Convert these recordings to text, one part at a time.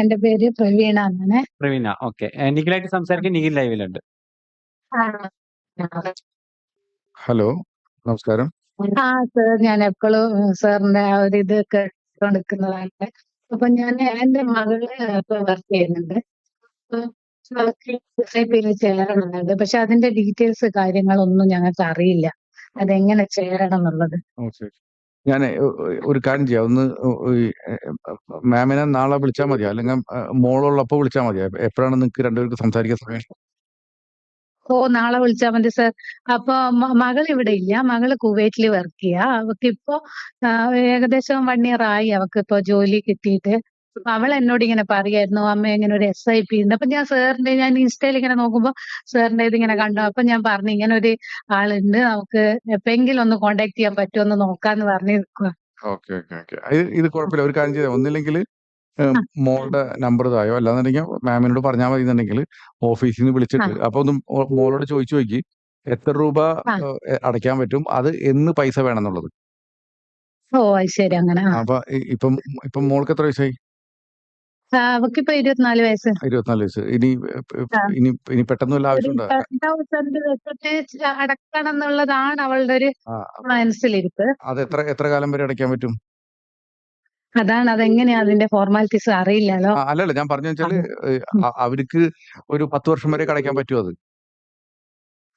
എന്റെ പേര് പ്രവീണ എന്നാണ്. പ്രവീണ ഓക്കെ. നിഖിലായിട്ട് സംസാരിക്കാൻ നിഖിൽ ലൈവിലുണ്ട്. ഹലോ നമസ്കാരം. ആ സർ ഞാൻ എപ്പോഴും സാറിന്റെ ആ ഒരു ഇത് കേട്ടുകൊണ്ടിരിക്കുന്നതാണ്. അപ്പൊ ഞാൻ എന്റെ മകൾ ഇപ്പൊ വർക്ക് ചെയ്യുന്നുണ്ട്. യിൽ ചേരണമെന്നുണ്ട് പക്ഷെ അതിന്റെ ഡീറ്റെയിൽസ് കാര്യങ്ങളൊന്നും ഞങ്ങൾക്ക് അറിയില്ല അതെങ്ങനെ ചേരണം എന്നുള്ളത്. ഞാൻ ഒരു കാര്യം ചെയ്യാം. ഒന്ന് മാമിനെ നാളെ വിളിച്ചാൽ മതിയോ? അല്ലെങ്കിൽ മോളുള്ളപ്പോ വിളിച്ചാൽ മതിയോ? എപ്പോഴാണ് നിങ്ങൾക്ക് രണ്ടുപേർക്ക് സംസാരിക്കാൻ സമയം? ഓ നാളെ വിളിച്ചാൽ മതി സർ. അപ്പൊ മകൾ ഇവിടെ ഇല്ല. മകൾ കുവൈറ്റിൽ വർക്ക് ചെയ്യാ. അവക്ക് ഇപ്പൊ ഏകദേശം വൺ ഇയർ ആയി അവക്ക് ഇപ്പൊ ജോലി കിട്ടിയിട്ട്. അപ്പൊ അവൾ എന്നോട് ഇങ്ങനെ പറയായിരുന്നു അമ്മ ഇങ്ങനെ ഒരു എസ് ഐ പി ഉണ്ട്. അപ്പൊ ഞാൻ സാറിന്റെ ഞാൻ ഇൻസ്റ്റയിൽ ഇങ്ങനെ നോക്കുമ്പോ സാറിന്റെ ഇത് ഇങ്ങനെ കണ്ടു. അപ്പൊ ഞാൻ പറഞ്ഞു ഇങ്ങനെ ഒരു ആളുണ്ട് നമുക്ക് എപ്പെങ്കിലും ഒന്ന് കോണ്ടാക്ട് ചെയ്യാൻ പറ്റുമോ എന്ന് നോക്കാന്ന് പറഞ്ഞു നിൽക്കുക ഓക്കെ ഓക്കെ ഓക്കെ. ഇത് കുഴപ്പമില്ല. ഒരു കാര്യം ചെയ്യാം. ഒന്നില്ലെങ്കിൽ മോളുടെ നമ്പർ തായോ? അല്ലാന്നുണ്ടെങ്കിൽ മാമിനോട് പറഞ്ഞാൽ മതി എന്നുണ്ടെങ്കിൽ ഓഫീസിൽ നിന്ന് വിളിച്ചിട്ട്. അപ്പൊ ഒന്ന് മോളോട് ചോദിച്ചു നോക്കി എത്ര രൂപ. അടയ്ക്കാൻ പറ്റും? അത് എന്ന് പൈസ വേണമെന്നുള്ളത് ഓ ശരി അങ്ങനെ. അപ്പൊ ഇപ്പം ഇപ്പം മോൾക്ക് എത്ര വയസ്സായി? അവക്കിപ്പോ ഇരുപത്തിനാല് വയസ്സ്. ഇരുപത്തിനാല് വയസ്സ്. ഇനി ഇനി ഇനി പെട്ടെന്ന് വല്ല ആവശ്യമുണ്ടോ വെച്ചിട്ട് അടക്കണം എന്നുള്ളതാണ് അവളുടെ ഒരു മനസ്സിലിരിപ്പ്. അത് എത്ര എത്ര കാലം വരെ അടയ്ക്കാൻ പറ്റും? അതാണ് അതെങ്ങനെയാ അതിന്റെ ഫോർമാലിറ്റീസ് അറിയില്ലല്ലോ. അല്ലല്ല ഞാൻ പറഞ്ഞു വെച്ചാൽ അവർക്ക് ഒരു പത്ത് വർഷം വരെ അടയ്ക്കാൻ പറ്റുമോ അത്?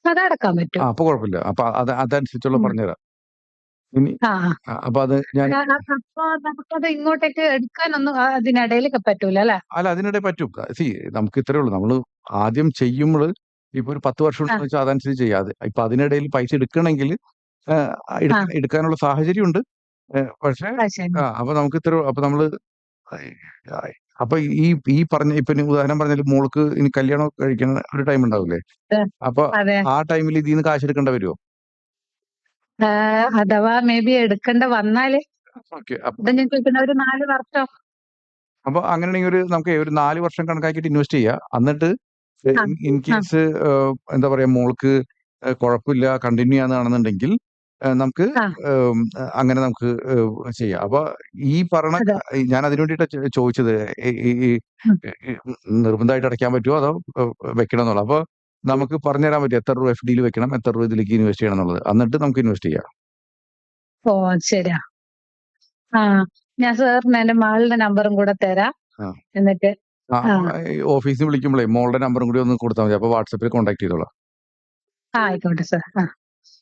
അതടക്കാൻ പറ്റും. അപ്പൊ കുഴപ്പമില്ല. അപ്പൊ അത് അതനുസരിച്ചുള്ള. പറഞ്ഞുതരാം. ഇനി ആ. ആ, അപ്പൊ അത് ഞാൻ ആ, ആ, അപ്പൊ നമുക്കത് ഇങ്ങോട്ടേക്ക് എടുക്കാനൊന്നും ആ, അതിനിടയിലൊക്കെ പറ്റൂല അല്ലെ? അല്ല അതിനിടെ പറ്റും. സി നമുക്ക് ഇത്രേ ഉള്ളൂ. നമ്മൾ ആദ്യം ചെയ്യുമ്പോൾ ഇപ്പൊ ഒരു പത്ത് വർഷം ആ. ഉണ്ടെന്ന് വെച്ചാൽ അതനുസരിച്ച് ചെയ്യാതെ ഇപ്പൊ അതിനിടയിൽ പൈസ എടുക്കണമെങ്കിൽ എടുക്കാനുള്ള സാഹചര്യം ഉണ്ട് പക്ഷെ ശരി. ആ അപ്പൊ നമുക്ക് ഇത്ര അപ്പൊ നമ്മൾ അപ്പൊ ഈ ഈ പറഞ്ഞ ഇപ്പൊ ഇനി ഉദാഹരണം പറഞ്ഞാൽ മോൾക്ക് ഇനി കല്യാണം കഴിക്കുന്ന ഒരു ടൈം ഉണ്ടാവില്ലേ. അപ്പൊ അതെ. ആ ടൈമിൽ ഇതിന്ന് നിന്ന് കാശ് എടുക്കേണ്ട വരുമോ അഥവാ മേ ബി എടുക്കേണ്ട വന്നാൽ ഓക്കെ ഇത് ഞാൻ ചോദിക്കുന്ന ഒരു നാല് വർഷം. അപ്പൊ അങ്ങനെയാണെങ്കിൽ ഒരു നമുക്ക് ഒരു നാല് വർഷം കണക്കാക്കിയിട്ട് ഇൻവെസ്റ്റ് ചെയ്യാം. എന്നിട്ട് ഇൻ കേസ് എന്താ പറയാ മോൾക്ക് കുഴപ്പമില്ല കണ്ടിന്യൂ ചെയ്യാന്നാണെന്നുണ്ടെങ്കിൽ നമുക്ക് അങ്ങനെ നമുക്ക് ചെയ്യാം. അപ്പൊ ഈ പറഞ്ഞ ഞാൻ അതിനു വേണ്ടിയിട്ടാണ് ചോദിച്ചത് ഈ- നിർബന്ധമായിട്ട് അടയ്ക്കാൻ പറ്റുമോ അതോ വെക്കണമെന്നുള്ളത് വെക്കണം അപ്പൊ നമുക്ക് പറഞ്ഞുതരാൻ പറ്റും എത്ര രൂപ എഫ് ഡിയിൽ വെക്കണം എത്ര രൂപ ഇതിലേക്ക് ഇൻവെസ്റ്റ് ചെയ്യണം എന്നുള്ളത്. എന്നിട്ട് നമുക്ക് ഇൻവെസ്റ്റ് ചെയ്യാം. ഓ ശരിയാ. ആ ഞാൻ സാറിന് എന്റെ മകളുടെ നമ്പറും കൂടെ തരാം. എന്നിട്ട് ഓഫീസിൽ വിളിക്കുമ്പോഴേ മോളുടെ നമ്പറും കൂടി ഒന്ന് കൊടുത്താൽ മതി. അപ്പൊ വാട്സപ്പിൽ കോൺടാക്ട് ചെയ്തോളാം. ആയിക്കോട്ടെ സാർ ആ.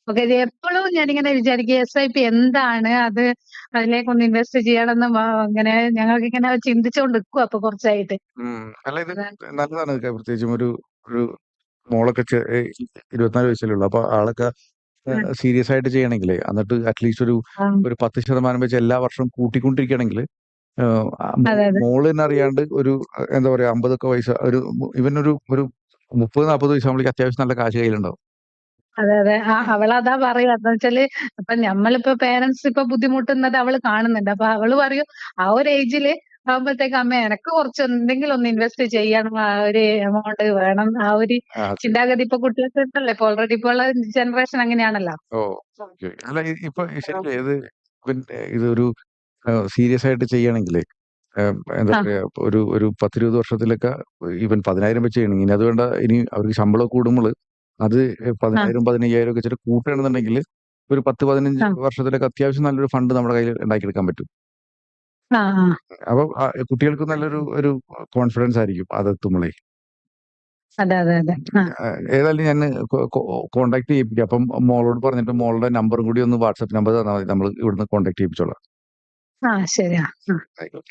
ഓക്കെ ഇത് എപ്പോഴും ഞാനിങ്ങനെ വിചാരിക്കും എസ് ഐ പി എന്താണ്? അത് അതിലേക്ക് ഒന്ന് ഇൻവെസ്റ്റ് ചെയ്യണമെന്ന് അങ്ങനെ ഞങ്ങൾക്ക് ഇങ്ങനെ ചിന്തിച്ചുകൊണ്ട് നിൽക്കും അപ്പൊ കുറച്ചായിട്ട് നല്ലതാണ്. പ്രത്യേകിച്ചും ഒരു ഒരു മോളൊക്കെ ഇരുപത്തിനാല് വയസ്സല്ലേ ഉള്ളൂ. അപ്പൊ ആളൊക്കെ സീരിയസ് ആയിട്ട് ചെയ്യണമെങ്കിലേ എന്നിട്ട് അറ്റ്ലീസ്റ്റ് ഒരു ഒരു പത്ത് ശതമാനം വെച്ച് എല്ലാ വർഷവും കൂട്ടിക്കൊണ്ടിരിക്കുകയാണെങ്കിൽ മോൾ തന്നെ അറിയാണ്ട് ഒരു എന്താ പറയാ അമ്പതൊക്കെ വയസ്സ് ഒരു ഇവൻ ഒരു ഒരു മുപ്പത് നാൽപ്പത് വയസ്സാകുമ്പോഴേക്ക് അത്യാവശ്യം നല്ല കാശ് കയ്യിലുണ്ടാവും. അതെ അതെ. അവളതാ പറയുക. എന്താ വെച്ചാൽ ഇപ്പൊ നമ്മളിപ്പോ പേരൻസ് ഇപ്പൊ ബുദ്ധിമുട്ടുന്നത് അവൾ കാണുന്നുണ്ട്. അപ്പൊ അവൾ പറയും ആ ഒരു ഏജിൽ ആകുമ്പോഴത്തേക്ക് അമ്മ എനക്ക് കുറച്ച് എന്തെങ്കിലും ഒന്ന് ഇൻവെസ്റ്റ് ചെയ്യണം ആ ഒരു എമൗണ്ട് വേണം. ആ ഒരു ആ, ചിന്താഗതി ഇപ്പൊ കുട്ടികൾക്ക് ഉണ്ടല്ലോ. ഇപ്പൊ ഓൾറെഡി ഇപ്പൊ ഉള്ള ജനറേഷൻ അങ്ങനെയാണല്ലോ. ഓ ഓക്കെ. അല്ല ഇ- ഇപ്പൊ ശരിക്കും ഇത് പിന്നെ ഇതൊരു സീരിയസ് ആയിട്ട് ചെയ്യണമെങ്കിലേ ഏഹ്, എന്താ ആ. പറയാ ഒരു ഒരു പത്തിരുപത് വർഷത്തിലൊക്കെ ഈവൻ പതിനായിരം വെച്ച് ചെയ്യണമെങ്കിൽ ഇനി അത് വേണ്ട ഇനി അവർക്ക് ശമ്പളം കൂടുമ്പോൾ അത് പതിനായിരം പതിനയ്യായിരം ഒക്കെ വെച്ചിട്ട് കൂട്ടണമെന്നുണ്ടെങ്കിൽ ഒരു പത്ത് പതിനഞ്ച് ആ. വർഷത്തിലൊക്കെ അത്യാവശ്യം നല്ലൊരു ഫണ്ട് നമ്മുടെ കയ്യിൽ ഉണ്ടാക്കിയെടുക്കാൻ പറ്റും. ആ. ആ അപ്പൊ ആ, കുട്ടികൾക്ക് നല്ലൊരു ഒരു കോൺഫിഡൻസ് ആയിരിക്കും അത് അതെ അതെ അതെ. ആ. ഏതായാലും ഞാൻ കോണ്ടാക്ട് ചെയ്യിപ്പിക്കാം. അപ്പം മോളോട് പറഞ്ഞിട്ട് മോളുടെ നമ്പറും കൂടി ഒന്ന് വാട്സപ്പ് നമ്പർ തന്നാൽ മതി. നമ്മൾ ഇവിടുന്ന് കോണ്ടാക്ട് ചെയ്യിപ്പിച്ചോളാം. ആ ശരിയാ. ആ. ആയിക്കോട്ടെ.